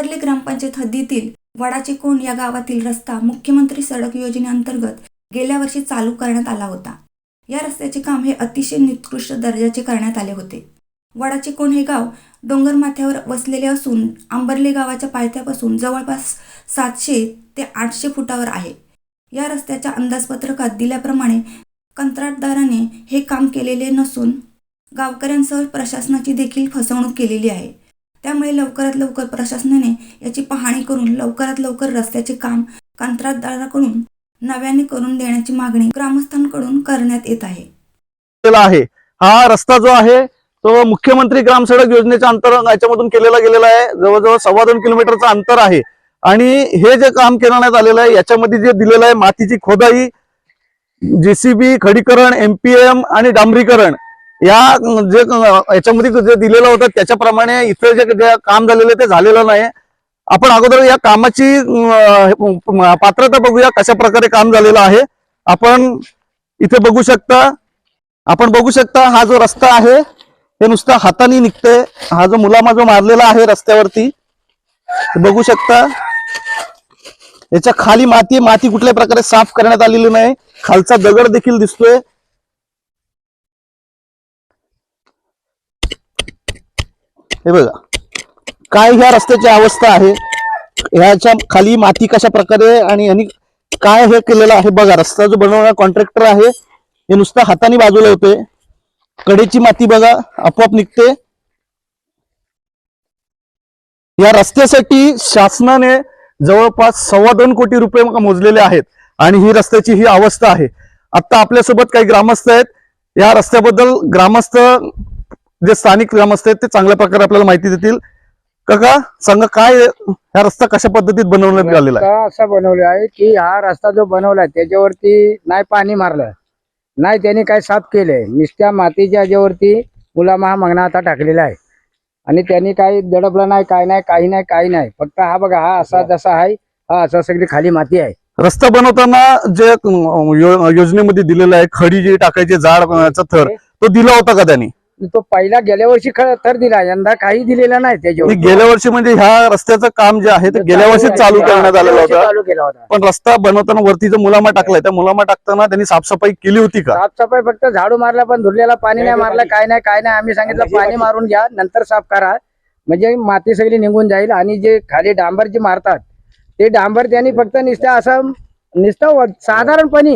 अंबर्ली ग्रामपंचायत हद्दीतील वडाचे कोंड या गावातील रस्ता मुख्यमंत्री सडक योजनेअंतर्गत गेल्या वर्षी चालू करण्यात आला होता. या रस्त्याचे काम हे अतिशय निकृष्ट दर्जाचे करण्यात आले होते. वडाचे कोंड हे गाव डोंगर माथ्यावर वसलेले असून आंबर्ले गावाच्या पायथ्यापासून जवळपास सातशे ते आठशे फुटावर आहे. या रस्त्याच्या अंदाजपत्रकात दिल्याप्रमाणे कंत्राटदाराने हे काम केलेले नसून गावकऱ्यांसह प्रशासनाची देखील फसवणूक केलेली आहे. त्यामुळे लवकरात लवकर प्रशासनाने याची पाहणी करून लवकरात लवकर रस्त्याचे काम कंत्राटदाराकडून नव्याने करून देण्याची मागणी ग्रामस्थांकडून करण्यात येत आहे. हा रस्ता जो आहे तो मुख्यमंत्री ग्राम सडक योजनेच्या अंतर याच्यामधून केलेला गेलेला आहे. जवळजवळ सव्वा दोन किलोमीटरचं अंतर आहे. आणि हे जे काम करण्यात आलेलं आहे याच्यामध्ये जे दिलेलं आहे मातीची खोदाई जेसीबी खडीकरण एमपीएम आणि डांबरीकरण या जे याच्यामध्ये जे दिलेलं होतं त्याच्याप्रमाणे इथं जे काम झालेलं आहे ते झालेलं नाही. आपण अगोदर या कामाची पात्रता बघूया कशा प्रकारे काम झालेलं आहे. आपण इथे बघू शकता आपण बघू शकता हा जो रस्ता आहे हे नुसता हाताने निघतंय. हा जो मुलामा जो मारलेला आहे रस्त्यावरती बघू शकता. याच्या खाली माती माती कुठल्या प्रकारे साफ करण्यात आलेली नाही. खालचा दगड देखील दिसतोय. हे बघा. काय ह्या रस्त्याची अवस्था आहे? ह्याच्या खाली माती कशा प्रकारे आणि यांनी काय हे केलेलं आहे? बघा रस्ता जो बनवणारा कॉन्ट्रॅक्टर आहे हे नुसतं हाताने बाजूला होते कडेची माती बघा आपोआप निघते. या रस्त्यासाठी शासनाने जवळपास सव्वा दोन कोटी रुपये मोजलेले आहेत आणि ही रस्त्याची ही अवस्था आहे. आता आपल्यासोबत काही ग्रामस्थ आहेत. या रस्त्याबद्दल ग्रामस्थ जे स्थानिक ग्रामस्थ आहेत ते चांगल्या प्रकारे आपल्याला माहिती देतील. काका सांगा काय हा रस्ता कशा पद्धतीत बनवण्यात आलेला आहे? असा बनवला आहे की हा रस्ता जो बनवलाय त्याच्यावरती नाही पाणी मारलं. नाही त्यांनी काय साफ केलंय. नुसत्या मातीच्या याच्यावरती मुलामा हा आता टाकलेला आहे. आणि त्यांनी काही दडपलं नाही काय नाही काही नाही काही नाही. फक्त हा बघा हा असा जसा आहे हा असा सगळी खाली माती आहे. रस्ता बनवताना जे योजनेमध्ये दिलेलं आहे खडी जी टाकायची अं, थर तो दिला होता का त्यांनी? तो पहिला गेल्या वर्षी ख- तर दिला यंदा काही दिलेलं नाही त्याच्यावर. गेल्या वर्षी म्हणजे ह्या रस्त्याचं काम जे आहे ते गेल्या वर्षीच चालू करण्यात आलेलं होतं. चालू केला होता. पण रस्ता बनवताना वरती जो मुलामा टाकलाय त्या मुलामा टाकताना त्यांनी साफसफाई केली होती का? साफसफाई फक्त झाडू मारला पण धुरलेला पाणी नाही मारलं काय नाही काय नाही. आम्ही सांगितलं पाणी मारून घ्या नंतर साफ करा. म्हणजे माती सगळी निघून जाईल आणि जे खाली डांबर जे मारतात ते डांबर त्यांनी फक्त निसत्या असं निसतं साधारणपणे.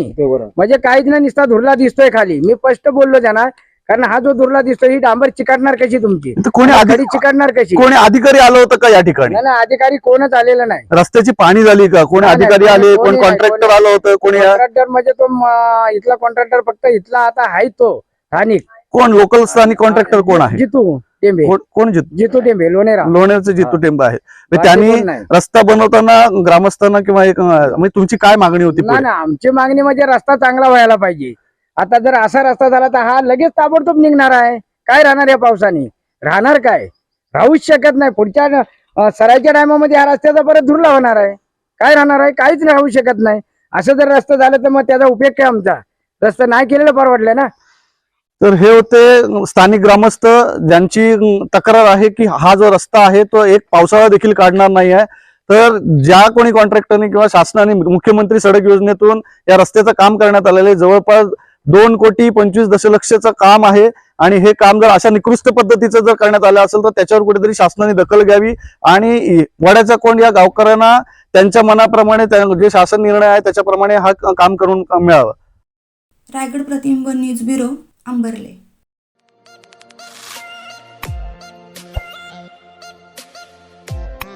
म्हणजे काहीच नाही निसता धुरला दिसतोय खाली. मी स्पष्ट बोललो त्यांना कारण हा जो धुरला दिसतोय ही डांबर चिकाटणार कशी तुमची? कोणी अधिक चिकाटणार कशी? कोणी अधिकारी आलं होतं का या ठिकाणी? नाही अधिकारी कोणच आलेला नाही. रस्त्याची पाणी झाली का? कोणी नाही, अधिकारी आले? कोणी कॉन्ट्रॅक्टर कोणी- आलं होतं? कोणी कॉन्ट्रॅक्टर म्हणजे तो म- इथला कॉन्ट्रॅक्टर फक्त इथला आता आहे तो स्थानिक. कोण? लोकल स्थानिक कॉन्ट्रॅक्टर कोण आहे? जितू टेंबे. कोण- कोण जित? जितू टेंबे लोणेरा लोण्याचं जितू टेंब आहे बाकी त्यांनी कोण नाही. रस्ता बनवताना ग्रामस्थांना किंवा एक अं, म्हणजे तुमची काय मागणी होती नाही पुढे? ना आमची मागणी म्हणजे रस्ता चांगला व्हायला पाहिजे. आता जर असा रस्ता झाला तर हा लगेच ताबडतोब निघणार आहे. काय राहणार या पावसाने? राहणार काय? राहूच शकत नाही. पुढच्या सरायच्या टायमामध्ये हा रस्त्याचा परत धुरला होणार आहे. काय राहणार आहे? काहीच राहू शकत नाही. असं जर रस्ता झालं तर मग त्याचा उपयोग काय आमचा? रस्ता नाही केलेलं परवडलं ना? तर हे होते स्थानिक ग्रामस्थ ज्यांची तक्रार आहे की हा जो रस्ता आहे तो एक पावसाळा देखील काढणार नाही आहे. तर ज्या कोणी कॉन्ट्रॅक्टरने किंवा शासनाने मुख्यमंत्री सडक योजनेतून या रस्त्याचं काम करण्यात आलेलं आहे जवळपास दोन कोटी पंचवीस दशलक्षचं काम आहे आणि हे काम जर अशा निकृष्ट पद्धतीचं जर करण्यात आलं असेल तर त्याच्यावर कुठेतरी शासनाने दखल घ्यावी. आणि वड्याचा कोण या गावकऱ्यांना त्यांच्या मनाप्रमाणे जे शासन निर्णय आहे त्याच्याप्रमाणे हा काम करून मिळावा. रायगड प्रतिबिंब न्यूज ब्युरो अंबरले.